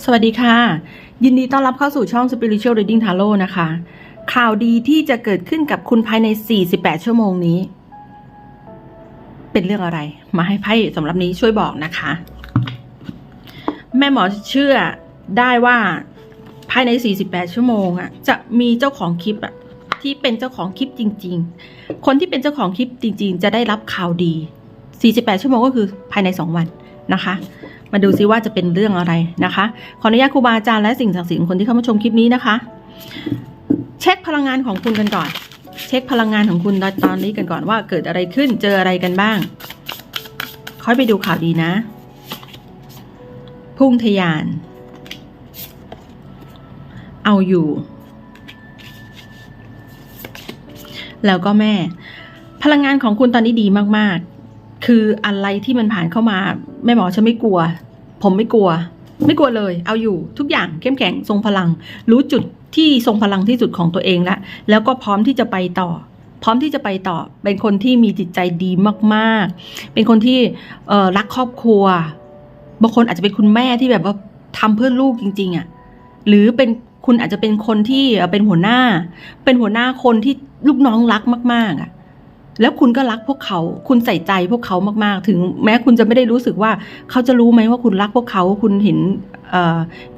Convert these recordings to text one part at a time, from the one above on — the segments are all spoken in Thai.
สวัสดีค่ะ ยินดีต้อนรับเข้าสู่ช่อง Spiritual Reading Tarot นะคะ ข่าวดีที่จะเกิดขึ้นกับคุณภายใน 48 ชั่วโมงนี้ เป็นเรื่องอะไร มาให้ไพ่สำหรับนี้ช่วยบอกนะคะ แม่หมอเชื่อได้ว่าภายใน 48 ชั่วโมงอะจะมีเจ้าของคลิปอะที่เป็นเจ้าของคลิปจริง ๆ คนที่เป็นเจ้าของคลิปจริง ๆ จะได้รับข่าวดี 48 ชั่วโมงก็คือภายใน 2 วันนะคะ มาดูซิว่าจะเป็นเรื่องอะไรนะคะ ขออนุญาตครูบาอาจารย์และสิ่งศักดิ์สิทธิ์คนที่เข้ามาชมคลิปนี้นะคะ เช็คพลังงานของคุณกันก่อน เช็คพลังงานของคุณตอนนี้กันก่อนว่าเกิดอะไรขึ้นเจออะไรกันบ้าง ค่อยไปดูข่าวดีนะ พุ่งทะยาน เอาอยู่ แล้วก็แม่ พลังงานของคุณตอนนี้ดีมากๆ คืออะไรที่มันผ่านเข้ามาแม่หมอฉันไม่กลัว ผมไม่กลัว ไม่กลัวเลย เอาอยู่ทุกอย่างเข้มแข็งทรงพลัง รู้จุดที่ทรงพลังที่สุดของตัวเองแล้วแล้วก็พร้อมที่จะไปต่อ พร้อมที่จะไปต่อ เป็นคนที่มีจิตใจดีมากๆ เป็นคนที่รักครอบครัวบางคนอาจจะเป็นคุณแม่ที่แบบว่าทำเพื่อลูกจริง ๆอะ่ะหรือเป็นคุณอาจจะเป็นคนที่เอ่อเป็นหัวหน้า เป็นหัวหน้าคนที่ลูกน้องรักมาก ๆอะ่ะ แล้วคุณก็รักพวกเขา คุณใส่ใจพวกเขามาก ๆ ถึงแม้คุณจะไม่ได้รู้สึกว่าเขาจะรู้ไหมว่าคุณรักพวกเขา คุณเห็น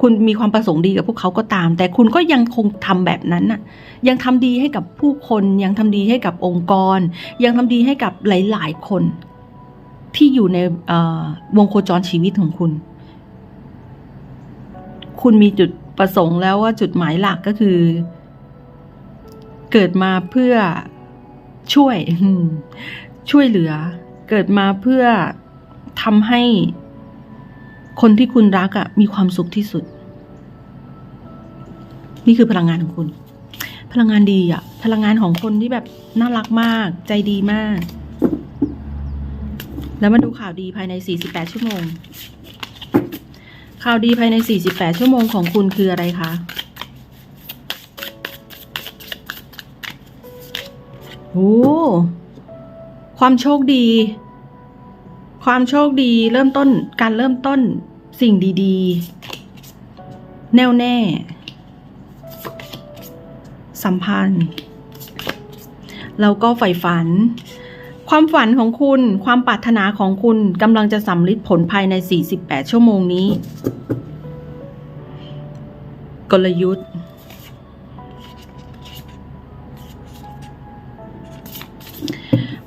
คุณมีความประสงค์ดีกับพวกเขาก็ตาม แต่คุณก็ยังคงทำแบบนั้นน่ะ ยังทำดีให้กับผู้คน ยังทำดีให้กับองค์กร ยังทำดีให้กับหลาย ๆ คน ที่อยู่ในวงโคจรชีวิตของคุณ คุณมีจุดประสงค์แล้วว่าจุดหมายหลักก็คือ เกิดมาเพื่อ ช่วย ช่วยเหลือ เกิดมาเพื่อทำให้คนที่คุณรักอะ่ะมีความสุขที่สุด นี่คือพลังงานของคุณ พลังงานดีอะ่ะพลังงานของคนที่แบบน่ารักมาก ใจดีมาก แล้วมาดูข่าวดีภายใน 48 ชั่วโมง ข่าวดีภายใน 48 ชั่วโมงของคุณคืออะไรคะ โอ้ความโชคดี ความโชคดีเริ่มต้นการเริ่มต้นสิ่งดีๆ แน่วแน่ สัมพันธ์ แล้วก็ใฝ่ฝัน ความฝันของคุณความปรารถนาของคุณกำลังจะสำลิดผลภายใน 48 ชั่วโมงนี้ กลยุทธ์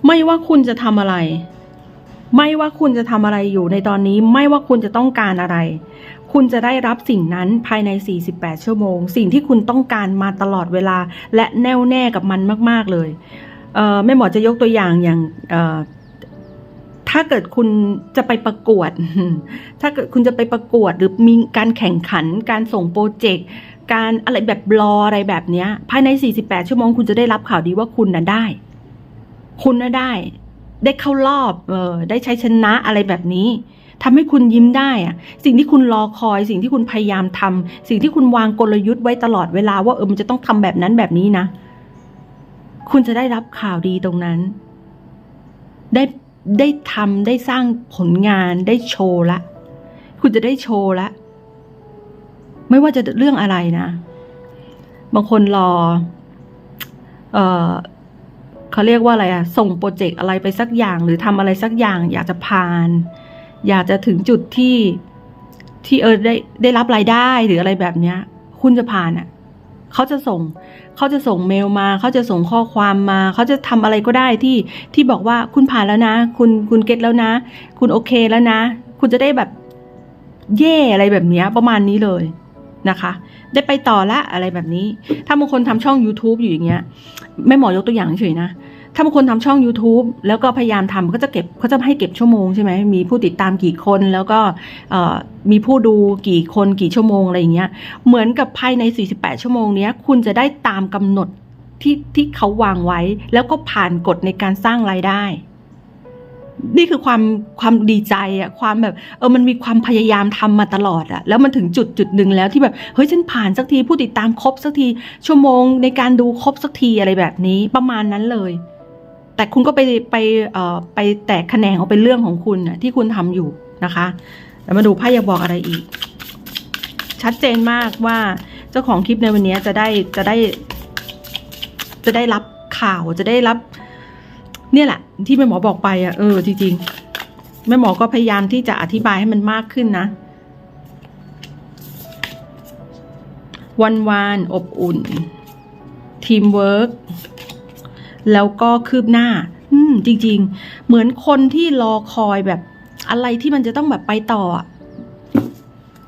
ไม่ว่าคุณจะทำอะไร ไม่ว่าคุณจะทำอะไรอยู่ในตอนนี้ ไม่ว่าคุณจะต้องการอะไร คุณจะได้รับสิ่งนั้นภายใน 48 ชั่วโมง สิ่งที่คุณต้องการมาตลอดเวลา และแน่วแน่กับมันมาก ๆ เลยเอ่อแม่หมอจะยกตัวอย่างอย่างเอ่อถ้าเกิดคุณจะไปประกวด ถ้าเกิดคุณจะไปประกวดหรือมีการแข่งขัน การส่งโปรเจกต์ การอะไรแบบรออะไรแบบเนี้ยภายใน 48 ชั่วโมง คุณจะได้รับข่าวดีว่าคุณน่ะได้ คุณนะได้ ได้เข้ารอบเออได้ใช้ชนะอะไรแบบนี้ทำให้คุณยิ้มได้อะสิ่งที่คุณรอคอย สิ่งที่คุณพยายามทำสิ่งที่คุณวางกลยุทธ์ไว้ตลอดเวลาว่าเออมันจะต้องทำแบบนั้นแบบนี้นะ คุณจะได้รับข่าวดีตรงนั้น ได้ได้ทำได้สร้างผลงานได้โชว์ละ คุณจะได้โชว์ละ ไม่ว่าจะเรื่องอะไรนะ บางคนรอ เอ่อ เขาเรียกว่าอะไรอะส่งโปรเจกต์อะไรไปสักอย่าง หรือทำอะไรสักอย่าง อยากจะผ่าน อยากจะถึงจุดที่ที่เออได้ได้รับรายได้หรืออะไรแบบเนี้ย คุณจะผ่านอะเขาจะส่ง เขาจะส่งเมลมา เขาจะส่งข้อความมา เขาจะทำอะไรก็ได้ที่ที่บอกว่าคุณผ่านแล้วนะ คุณคุณเก็ตแล้วนะ คุณโอเคแล้วนะ คุณจะได้แบบเย่อะไรแบบเนี้ยประมาณนี้เลยนะคะ ได้ไปต่อละอะไรแบบนี้ ถ้าบางคนทำช่อง YouTube อยู่อย่างเงี้ยแม่หมอยกตัวอย่างเฉยๆนะถ้าบางคนทำช่อง YouTube แล้วก็พยายามทำก็จะเก็บเขาจะให้เก็บชั่วโมงใช่ไหมมีผู้ติดตามกี่คนแล้วก็มีผู้ดูกี่คนกี่ชั่วโมงอะไรอย่างเงี้ยเหมือนกับภายใน 48 ชั่วโมงเนี้ยคุณจะได้ตามกำหนดที่ที่เขาวางไว้ แล้วก็ผ่านกฎในการสร้างรายได้ นี่คือความความดีใจอะความแบบเออมันมีความพยายามทำมาตลอดอะแล้วมันถึงจุดจุดหนึ่งแล้วที่แบบเฮ้ยฉันผ่านสักทีผู้ติดตามครบสักทีชั่วโมงในการดูครบสักทีอะไรแบบนี้ประมาณนั้นเลย แต่คุณก็ไปไปเอ่อไปแตกแขนงเอาเป็นเรื่องของคุณน่ะที่คุณทำอยู่นะคะแล้วมาดูไพ่อยากบอกอะไรอีก ชัดเจนมากว่าเจ้าของคลิปในวันนี้จะได้จะได้ จะได้รับข่าวจะได้รับ เนี่ยแหละ ที่แม่หมอบอกไปอะเออจริงๆแม่หมอก็พยายามที่จะอธิบายให้มันมากขึ้นนะ วันวานอบอุ่น ทีมเวิร์กแล้วก็คืบหน้า อืม จริง ๆ เหมือนคนที่รอคอยแบบ อะไรที่มันจะต้องแบบไปต่อ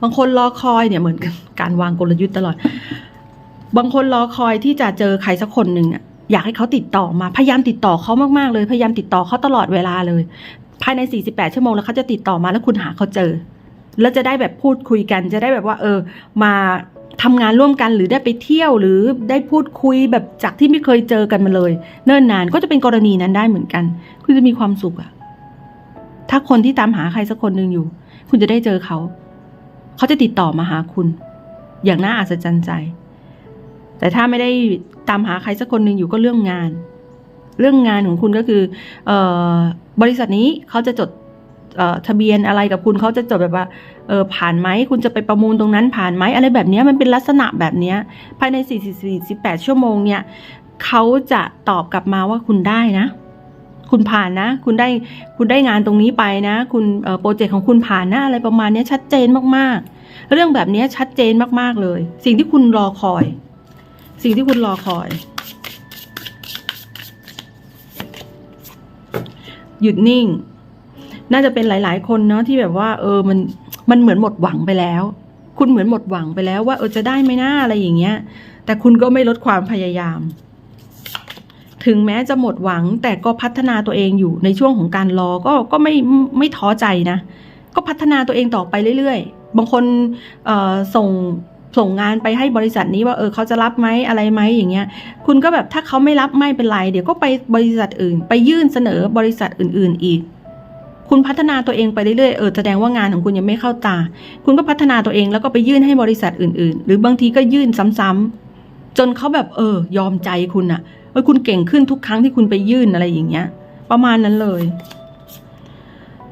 บางคนรอคอยเนี่ยเหมือนกับการวางกลยุทธ์ตลอด บางคนรอคอยที่จะเจอใครสักคนหนึ่งอะ อยากให้เขาติดต่อมา พยายามติดต่อเขามากๆเลย พยายามติดต่อเขาตลอดเวลาเลย ภายใน 48 ชั่วโมงแล้วเขาจะติดต่อมาแล้วคุณหาเขาเจอ แล้วจะได้แบบพูดคุยกัน จะได้แบบว่า เออ มาทำงานร่วมกันหรือได้ไปเที่ยวหรือได้พูดคุยแบบจากที่ไม่เคยเจอกันมาเลย เนิ่นนานก็จะเป็นกรณีนั้นได้เหมือนกัน คุณจะมีความสุขอะถ้าคนที่ตามหาใครสักคนหนึ่งอยู่ คุณจะได้เจอเขา เขาจะติดต่อมาหาคุณ อย่างน่าอัศจรรย์ใจ แต่ถ้าไม่ได้ตามหาใครสักคนหนึ่งอยู่ก็เรื่องงาน เรื่องงานของคุณก็คือออบริษัทนี้เขาจะจดทะเบียนอะไรกับคุณเขาจะจดแบบว่าเออผ่านไหมคุณจะไปประมูลตรงนั้นผ่านไหมอะไรแบบนี้มันเป็นลักษณะแบบนี้ภายใน44ชั่วโมงเนี่ยเขาจะตอบกลับมาว่าคุณได้นะ คุณผ่านนะ คุณได้คุณได้งานตรงนี้ไปนะ คุณโปรเจกต์ของคุณผ่านนะอะไรประมาณนี้ชัดเจนมากๆ เรื่องแบบนี้ชัดเจนมากๆเลย สิ่งที่คุณรอคอย สิ่งที่คุณรอคอย หยุดนิ่ง น่าจะเป็นหลาย ๆ คนเนาะที่แบบว่า เออมันมันเหมือนหมดหวังไปแล้ว คุณเหมือนหมดหวังไปแล้วว่าเออจะได้ไหมนะอะไรอย่างเงี้ย แต่คุณก็ไม่ลดความพยายาม ถึงแม้จะหมดหวัง แต่ก็พัฒนาตัวเองอยู่ในช่วงของการรอก็ก็ไม่ไม่ท้อใจนะ ก็พัฒนาตัวเองต่อไปเรื่อย ๆ บางคนส่ง ส่งงานไปให้บริษัทนี้ว่าเออเขาจะรับไหมอะไรไหมอย่างเงี้ย คุณก็แบบถ้าเขาไม่รับไม่เป็นไร เดี๋ยวก็ไปบริษัทอื่น ไปยื่นเสนอบริษัทอื่น ๆ อีก คุณพัฒนาตัวเองไปเรื่อยๆเออแสดงว่างานของคุณยังไม่เข้าตา คุณก็พัฒนาตัวเองแล้วก็ไปยื่นให้บริษัทอื่น ๆ หรือบางทีก็ยื่นซ้ำๆจนเขาแบบเออ ยอมใจคุณอะเออคุณเก่งขึ้นทุกครั้งที่คุณไปยื่นอะไรอย่างเงี้ย ประมาณนั้นเลย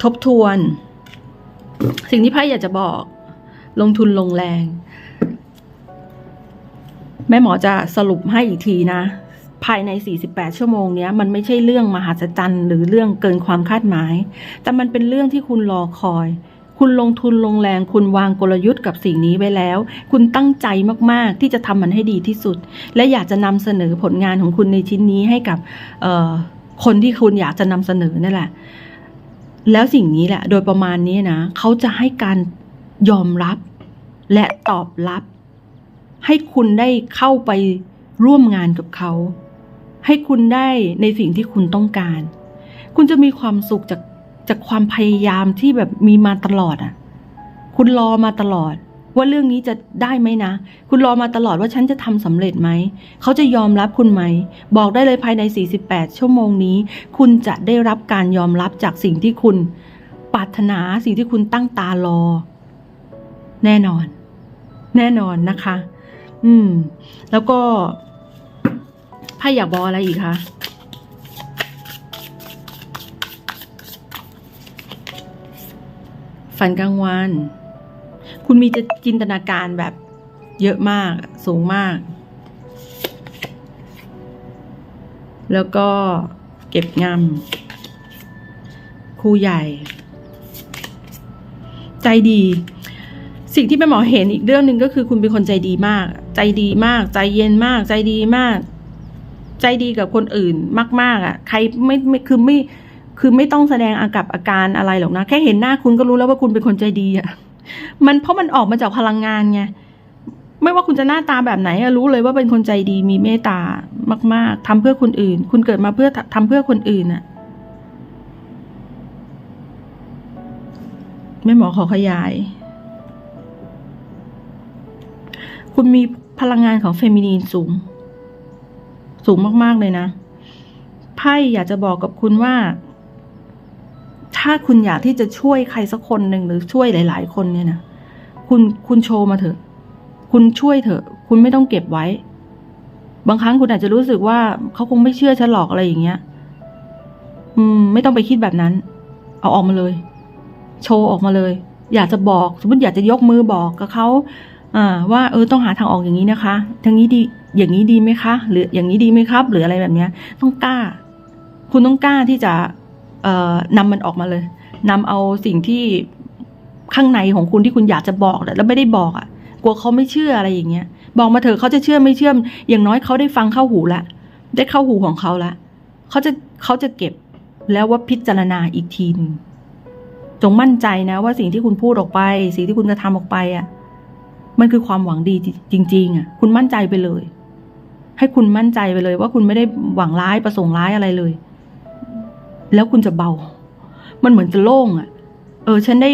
ทบทวน สิ่งที่ไพ่อยากจะบอก ลงทุนลงแรง แม่หมอจะสรุปให้อีกทีนะ ภายใน 48 ชั่วโมงนี้มันไม่ใช่เรื่องมหัศจรรย์ หรือเรื่องเกินความคาดหมาย แต่มันเป็นเรื่องที่คุณรอคอย คุณลงทุนลงแรง คุณวางกลยุทธ์กับสิ่งนี้ไว้แล้ว คุณตั้งใจมากๆที่จะทำมันให้ดีที่สุด และอยากจะนำเสนอผลงานของคุณในชิ้นนี้ให้กับคนที่คุณอยากจะนำเสนอนั่นแหละ แล้วสิ่งนี้แหละ โดยประมาณนี้นะเขาจะให้การยอมรับและตอบรับ ให้คุณได้เข้าไปร่วมงานกับเขา ให้คุณได้ในสิ่งที่คุณต้องการ คุณจะมีความสุขจากจากความพยายามที่แบบมีมาตลอดอะ คุณรอมาตลอด ว่าเรื่องนี้จะได้ไหมนะ คุณรอมาตลอดว่าฉันจะทำสำเร็จไหม เขาจะยอมรับคุณไหม บอกได้เลยภายใน 48 ชั่วโมงนี้ คุณจะได้รับการยอมรับจากสิ่งที่คุณปรารถนาสิ่งที่คุณตั้งตารอ แน่นอน แน่นอนนะคะ อืม แล้วก็ไพ่อยากบอกอะไรอีกคะฝันกลางวัน คุณมีจินตนาการแบบเยอะมาก สูงมาก แล้วก็เก็บงำครูใหญ่ ใจดี สิ่งที่แม่หมอเห็นอีกเรื่องหนึ่งก็คือคุณเป็นคนใจดีมาก ใจดีมาก ใจเย็นมาก ใจดีมาก ใจดีกับคนอื่นมาก ๆ อะ ใครไม่ไม่คือไม่ คือไม่ต้องแสดงอากับอาการอะไรหรอกนะ แค่เห็นหน้าคุณก็รู้แล้วว่าคุณเป็นคนใจดีอะ มันเพราะมันออกมาจากพลังงานไง ไม่ว่าคุณจะหน้าตาแบบไหนรู้เลยว่าเป็นคนใจดีมีเมตตามาก ๆทำเพื่อคนอื่น คุณเกิดมาเพื่อทำเพื่อคนอื่นอะแม่หมอขอขยาย คุณมีพลังงานของเฟมินีนสูง สูงมากๆเลยนะ ไพ่อยากจะบอกกับคุณว่า ถ้าคุณอยากที่จะช่วยใครสักคนหนึ่งหรือช่วยหลาย ๆ คนเนี่ยนะคุณคุณโชว์มาเถอะ คุณช่วยเถอะ คุณไม่ต้องเก็บไว้ บางครั้งคุณอาจจะรู้สึกว่าเขาคงไม่เชื่อฉันหรอกอะไรอย่างเงี้ย อืม ไม่ต้องไปคิดแบบนั้น เอาออกมาเลย โชว์ออกมาเลย อยากจะบอก สมมติอยากจะยกมือบอกกับเขาอ่า ว่าเออต้องหาทางออกอย่างนี้นะคะทางนี้ดีอย่างนี้ดีไหมคะ หรืออย่างนี้ดีไหมครับ หรืออะไรแบบนี้ต้องกล้า คุณต้องกล้าที่จะเออนำมันออกมาเลยนำเอาสิ่งที่ข้างในของคุณที่คุณอยากจะบอกแล้วไม่ได้บอกอะ่ะ กลัวเขาไม่เชื่ออะไรอย่างเงี้ย บอกมาเถอะเขาจะเชื่อไม่เชื่ออย่างน้อยเขาได้ฟังเข้าหูละได้เข้าหูของเขาละเขาจะเขาจะเก็บแล้วว่าพิจารณาอีกทีหนึงจงมั่นใจนะว่าสิ่งที่คุณพูดออกไป สิ่งที่คุณกระทำออกไปอะ มันคือความหวังดีจริง ๆ อะ คุณมั่นใจไปเลย ให้คุณมั่นใจไปเลย ว่าคุณไม่ได้หวังร้ายประสงค์ร้ายอะไรเลย แล้วคุณจะเบา มันเหมือนจะโล่งอะ เออ ฉันได้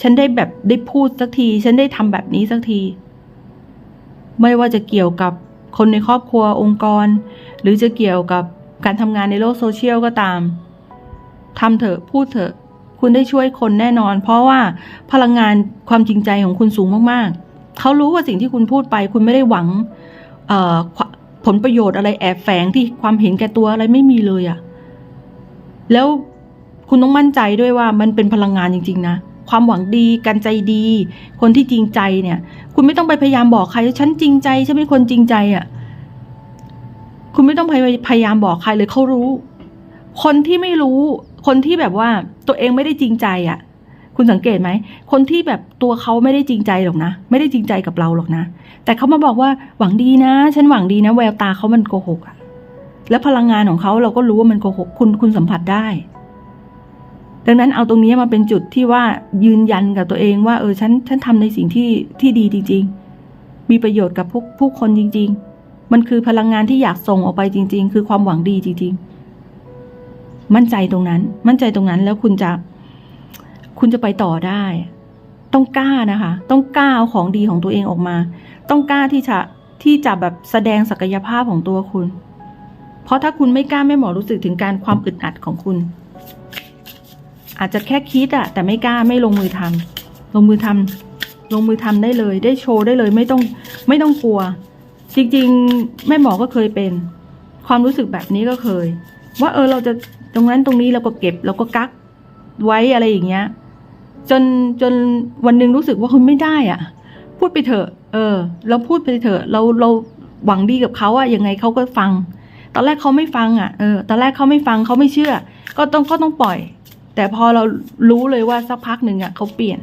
ฉันได้แบบได้พูดสักที ฉันได้ทำแบบนี้สักที ไม่ว่าจะเกี่ยวกับคนในครอบครัวองค์กร หรือจะเกี่ยวกับการทำงานในโลกโซเชียลก็ตามทำเถอะพูดเถอะ คุณได้ช่วยคนแน่นอน เพราะว่าพลังงานความจริงใจของคุณสูงมาก ๆ เขารู้ว่าสิ่งที่คุณพูดไป คุณไม่ได้หวังผลประโยชน์อะไรแอบแฝงที่ความเห็นแก่ตัวอะไรไม่มีเลยอะ่ะแล้วคุณต้องมั่นใจด้วยว่ามันเป็นพลังงานจริง ๆ นะ ความหวังดีการใจดี คนที่จริงใจเนี่ย คุณไม่ต้องไปพยายามบอกใครฉันจริงใจฉันเป็นคนจริงใจอะ่ะ คุณไม่ต้องพยพยายามบอกใครเลยเขารู้ คนที่ไม่รู้ คนที่แบบว่าตัวเองไม่ได้จริงใจอะ่ะ คุณสังเกตไหม คนที่แบบตัวเขาไม่ได้จริงใจหรอกนะ ไม่ได้จริงใจกับเราหรอกนะ แต่เขามาบอกว่าหวังดีนะ ฉันหวังดีนะ แววตาเขามันโกหกอะแล้วพลังงานของเขาเราก็รู้ว่ามันโกหก คุณคุณสัมผัสได้ ดังนั้นเอาตรงนี้มาเป็นจุดที่ว่ายืนยันกับตัวเองว่า เออฉันฉันทำในสิ่งที่ที่ดีจริง ๆ มีประโยชน์กับพวกผู้คนจริง ๆ มันคือพลังงานที่อยากส่งออกไปจริง ๆ คือความหวังดีจริง ๆ มั่นใจตรงนั้น มั่นใจตรงนั้นแล้วคุณจะ คุณจะไปต่อได้ ต้องกล้านะคะ ต้องกล้าเอาของดีของตัวเองออกมา ต้องกล้าที่จะที่จะแบบแสดงศักยภาพของตัวคุณ เพราะถ้าคุณไม่กล้าไม่หมอรู้สึกถึงการความอึดอัดของคุณ อาจจะแค่คิดอะแต่ไม่กล้าไม่ลงมือทำลงมือทำลงมือทำได้เลย ได้โชว์ได้เลยไม่ต้องไม่ต้องกลัว จริงๆ แม่หมอก็เคยเป็น ความรู้สึกแบบนี้ก็เคย ว่าเออเราจะตรงนั้นตรงนี้เราก็เก็บเราก็กักไว้อะไรอย่างเงี้ย จนจนวันหนึ่งรู้สึกว่าคุณไม่ได้อะ พูดไปเถอะ เออ เราพูดไปเถอะเราเราหวังดีกับเขาอะยังไงเขาก็ฟัง ตอนแรกเขาไม่ฟังอะเออตอนแรกเขาไม่ฟังเขาไม่เชื่อ ก็ต้องก็ต้องปล่อย แต่พอเรารู้เลยว่าสักพักหนึ่งอะเขาเปลี่ยน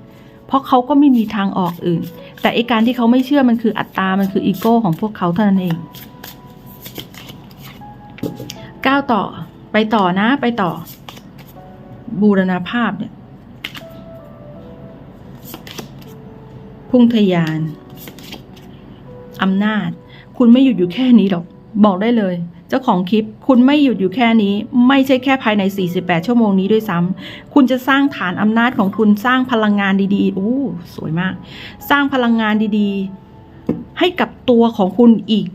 เพราะเขาก็ไม่มีทางออกอื่น แต่ไอการที่เขาไม่เชื่อมันคืออัตตา มันคืออีโก้ของพวกเขาเท่านั้นเองก้าวต่อไปต่อนะไปต่อ บูรณาภาพเนี่ย พุ่งทะยานอำนาจ คุณไม่หยุดอยู่แค่นี้หรอก บอกได้เลย เจ้าของคลิป คุณไม่หยุดอยู่แค่นี้ ไม่ใช่แค่ภายใน 48 ชั่วโมงนี้ด้วยซ้ำคุณจะสร้างฐานอำนาจของคุณสร้างพลังงานดีๆโอ้สวยมาก สร้างพลังงานดีๆ ให้กับตัวของคุณอีก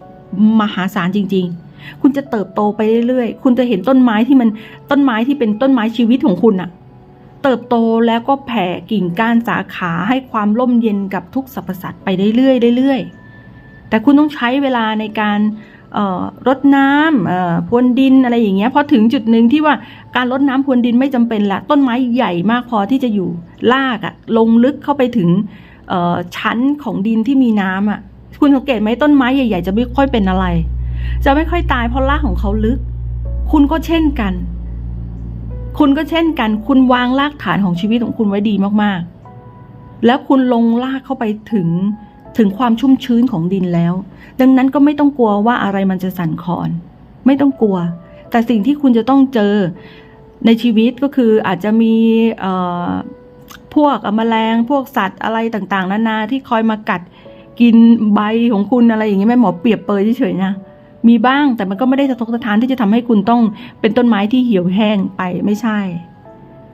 มหาศาลจริง ๆ คุณจะเติบโตไปเรื่อยๆ คุณจะเห็นต้นไม้ที่มันต้นไม้ที่เป็นต้นไม้ชีวิตของคุณอะ เติบโตแล้วก็แผ่กิ่งก้านสาขาให้ความร่มเย็นกับทุกสรรพสัตว์ไปเรื่อยๆเรื่อยๆแต่คุณต้องใช้เวลาในการรดน้ำพรวนดินอะไรอย่างเงี้ยพอถึงจุดหนึ่งที่ว่าการรดน้ำพรวนดินไม่จำเป็นละต้นไม้ใหญ่มากพอที่จะอยู่ลากอะลงลึกเข้าไปถึงชั้นของดินที่มีน้ำอะคุณสังเกตไหมต้นไม้ใหญ่ ๆ จะไม่ค่อยเป็นอะไร จะไม่ค่อยตายเพราะรากของเขาลึก คุณก็เช่นกัน คุณก็เช่นกัน คุณวางรากฐานของชีวิตของคุณไว้ดีมากๆ แล้วคุณลงรากเข้าไปถึงถึงความชุ่มชื้นของดินแล้ว ดังนั้นก็ไม่ต้องกลัวว่าอะไรมันจะสั่นคลอน ไม่ต้องกลัว แต่สิ่งที่คุณจะต้องเจอในชีวิตก็คืออาจจะมีพวกแมลงพวกสัตว์อะไรต่างๆ นานาที่คอยมากัดกินใบของคุณอะไรอย่างเงี้ยแม่หมอเปรียบเปยเฉยๆนะ มีบ้างแต่มันก็ไม่ได้สะทกสะท้านที่จะทำให้คุณต้องเป็นต้นไม้ที่เหี่ยวแห้งไปไม่ใช่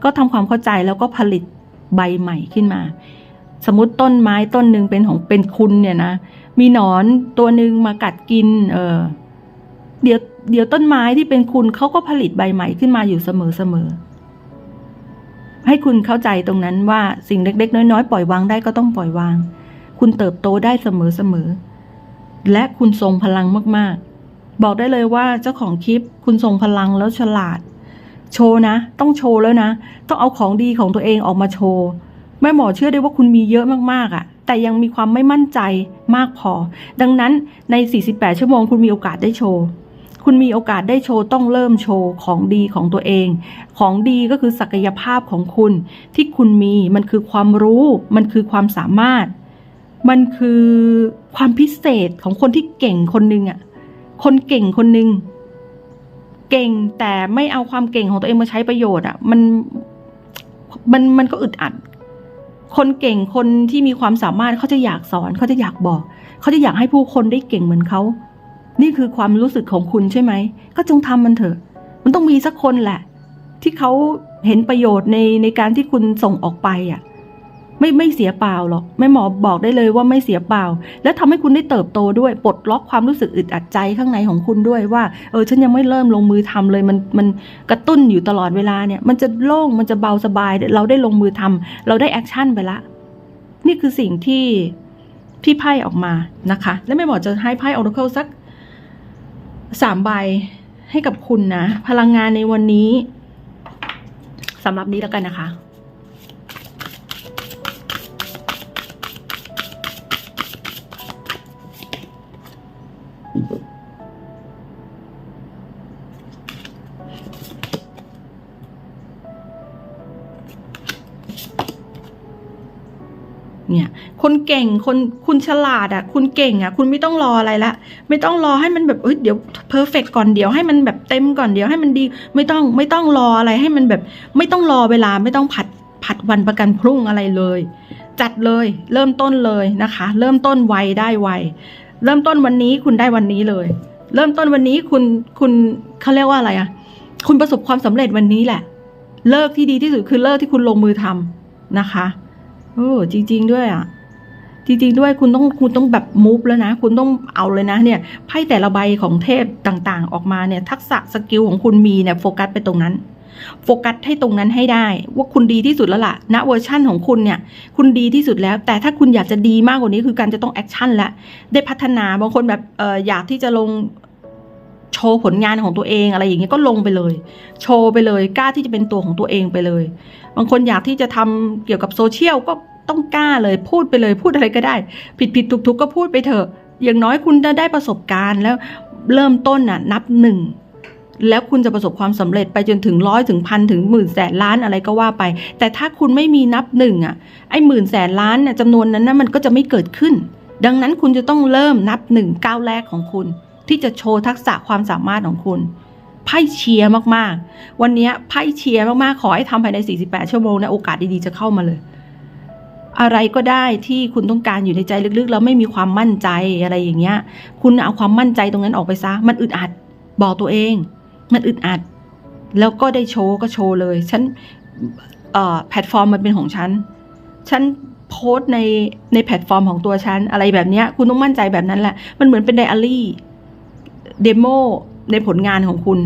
ก็ทำความเข้าใจแล้วก็ผลิตใบใหม่ขึ้นมา สมมติต้นไม้ต้นหนึ่งเป็นของเป็นคุณเนี่ยนะ มีหนอนตัวหนึ่งมากัดกิน เออเดี๋ยวเดี๋ยวต้นไม้ที่เป็นคุณเขาก็ผลิตใบใหม่ขึ้นมาอยู่เสมอเสมอให้คุณเข้าใจตรงนั้นว่าสิ่งเล็ก ๆ น้อยๆ ปล่อยวางได้ก็ต้องปล่อยวาง คุณเติบโตได้เสมอเสมอและคุณทรงพลังมากๆ บอกได้เลยว่าเจ้าของคลิปคุณทรงพลังแล้วฉลาด โชว์นะ ต้องโชว์แล้วนะ ต้องเอาของดีของตัวเองออกมาโชว์แม่หมอเชื่อได้ว่าคุณมีเยอะมากๆอะ่ะ แต่ยังมีความไม่มั่นใจมากพอ ดังนั้นใน 48 ชั่วโมงคุณมีโอกาสได้โชว์คุณมีโอกาสได้โชว์ต้องเริ่มโชว์ของดีของตัวเอง ของดีก็คือศักยภาพของคุณ ที่คุณมีมันคือความรู้ มันคือความสามารถ มันคือความพิเศษของคนที่เก่งคนหนึ่งอะ คนเก่งคนหนึ่งเก่งแต่ไม่เอาความเก่งของตัวเองมาใช้ประโยชน์อะมันมันมันก็อึดอัด คนเก่งคนที่มีความสามารถเขาจะอยากสอนเขาจะอยากบอกเขาจะอยากให้ผู้คนได้เก่งเหมือนเขานี่คือความรู้สึกของคุณใช่ไหมก็จงทำมันเถอะ มันต้องมีสักคนแหละ ที่เขาเห็นประโยชน์ในในการที่คุณส่งออกไปอะ ไม่ไม่เสียเปล่าหรอกแม่หมอบอกได้เลยว่าไม่เสียเปล่า และทำให้คุณได้เติบโตด้วยปลดล็อกความรู้สึกอึดอัดใจข้างในของคุณด้วยว่า เออฉันยังไม่เริ่มลงมือทำเลยมันมันกระตุ้นอยู่ตลอดเวลาเนี่ย มันจะโล่งมันจะเบาสบาย เราได้ลงมือทำเราได้แอคชั่นไปละ นี่คือสิ่งที่ที่ไพ่ออกมานะคะ และแม่หมอจะให้ไพ่ออร์เคิลสักสามใบให้กับคุณนะ พลังงานในวันนี้สำหรับนี้แล้วกันนะคะ คนเก่งคนคุณฉลาดอะ คุณเก่งอะ คุณไม่ต้องรออะไรละ ไม่ต้องรอให้มันแบบเอ้ยเดี๋ยวเพอร์เฟกก่อนเดี๋ยวให้มันแบบเต็มก่อนเดี๋ยวให้มันดี ไม่ต้องไม่ต้องรออะไรให้มันแบบ ไม่ต้องรอเวลาไม่ต้องผัดผัดวันประกันพรุ่งอะไรเลย จัดเลยเริ่มต้นเลยนะคะ เริ่มต้นไวได้ไวเริ่มต้นวันนี้คุณได้วันนี้เลย เริ่มต้นวันนี้คุณคุณเขาเรียกว่าอะไรอะ คุณประสบความสำเร็จวันนี้แหละ เลิกที่ดีที่สุดคือเลิกที่คุณลงมือทำนะคะโอ้จริง ๆ ด้วยอะ จริงๆด้วยคุณต้องคุณต้องแบบมูฟแล้วนะ คุณต้องเอาเลยนะเนี่ยไพ่แต่ละใบของเทพต่างๆ ออกมาเนี่ยทักษะสกิลของคุณมีเนี่ยโฟกัสไปตรงนั้นโฟกัสให้ตรงนั้นให้ได้ ว่าคุณดีที่สุดแล้วล่ะณเวอร์ชั่นของคุณเนี่ย คุณดีที่สุดแล้ว แต่ถ้าคุณอยากจะดีมากกว่านี้คือการจะต้องแอคชั่นแล้วได้พัฒนาบางคนแบบเอออยากที่จะลงโชว์ผลงานของตัวเองอะไรอย่างเงี้ยก็ลงไปเลย โชว์ไปเลยกล้าที่จะเป็นตัวของตัวเองไปเลย บางคนอยากที่จะทำเกี่ยวกับโซเชียลก็ ต้องกล้าเลยพูดไปเลยพูดอะไรก็ได้ ผิดผิดถูกถูกก็พูดไปเถอะ อย่างน้อยคุณจะได้ประสบการณ์แล้วเริ่มต้นน่ะนับหนึ่งแล้วคุณจะประสบความสำเร็จไปจนถึงร้อยถึงพันถึงหมื่นแสนล้านอะไรก็ว่าไป แต่ถ้าคุณไม่มีนับหนึ่งอะไอ้หมื่นแสนล้านเนี่ยจำนวนนั้นนะมันก็จะไม่เกิดขึ้น ดังนั้นคุณจะต้องเริ่มนับหนึ่งก้าวแรกของคุณ ที่จะโชว์ทักษะความสามารถของคุณไพ่เชียร์มากๆ วันนี้ไพ่เชียร์มากๆ ขอให้ทำภายใน 48 ชั่วโมงนะโอกาสดีๆจะเข้ามาเลย อะไรก็ได้ที่คุณต้องการอยู่ในใจลึกๆ แล้วไม่มีความมั่นใจอะไรอย่างเงี้ย คุณเอาความมั่นใจตรงนั้นออกไปซะ มันอึดอัด บอกตัวเอง มันอึดอัด แล้วก็ได้โชว์ก็โชว์เลย ฉันแพลตฟอร์มมันเป็นของฉัน ฉันโพสในในแพลตฟอร์มของตัวฉัน อะไรแบบเนี้ย คุณต้องมั่นใจแบบนั้นแหละ มันเหมือนเป็นไดอารี่ เดโมในผลงานของคุณ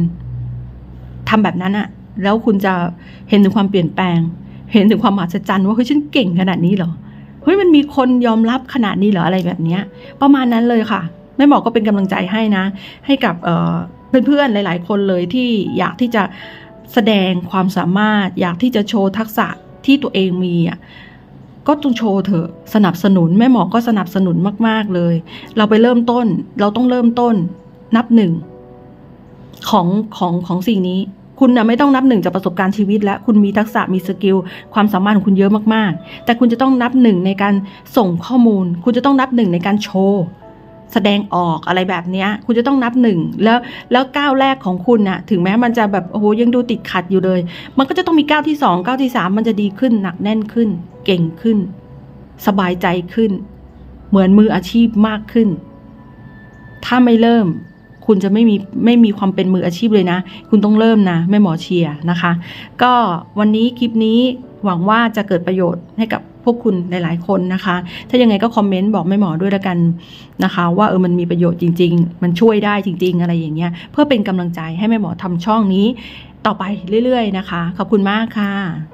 ทำแบบนั้นอะแล้วคุณจะเห็นถึงความเปลี่ยนแปลง เห็นถึงความมหัศจรรย์ว่าเฮ้ยฉันเก่งขนาดนี้เหรอเฮ้ยมันมีคนยอมรับขนาดนี้เหรออะไรแบบนี้ประมาณนั้นเลยค่ะแม่หมอก็เป็นกำลังใจให้นะ ให้กับเเพื่อนๆหลาย ๆ คนเลยที่อยากที่จะแสดงความสามารถ อยากที่จะโชว์ทักษะที่ตัวเองมีอะก็ต้องโชว์เถอะสนับสนุนแม่หมอก็สนับสนุนมาก ๆเลย เราไปเริ่มต้น เราต้องเริ่มต้น นับหนึ่งของของของสิ่งนี้ คุณนะไม่ต้องนับหนึ่งจากประสบการณ์ชีวิต แล้วคุณมีทักษะมีสกิลความสามารถของคุณเยอะมากๆ แต่คุณจะต้องนับหนึ่งในการส่งข้อมูล คุณจะต้องนับหนึ่งในการโชว์แสดงออกอะไรแบบนี้คุณจะต้องนับหนึ่งแล้วแล้วก้าวแรกของคุณน่ะถึงแม้มันจะแบบโอ้โหยังดูติดขัดอยู่เลย มันก็จะต้องมีก้าวที่สองก้าวที่สามมันจะดีขึ้นหนักแน่นขึ้น เก่งขึ้น สบายใจขึ้น เหมือนมืออาชีพมากขึ้น ถ้าไม่เริ่ม คุณจะไม่มีไม่มีความเป็นมืออาชีพเลยนะ คุณต้องเริ่มนะแม่หมอเชียร์นะคะ ก็วันนี้คลิปนี้หวังว่าจะเกิดประโยชน์ให้กับพวกคุณหลาย ๆ คนนะคะ ถ้ายังไงก็คอมเมนต์บอกแม่หมอด้วยละกันนะคะ ว่าเออมันมีประโยชน์จริง ๆ มันช่วยได้จริง ๆ อะไรอย่างเงี้ย เพื่อเป็นกำลังใจให้แม่หมอทำช่องนี้ต่อไปเรื่อย ๆ นะคะ ขอบคุณมากค่ะ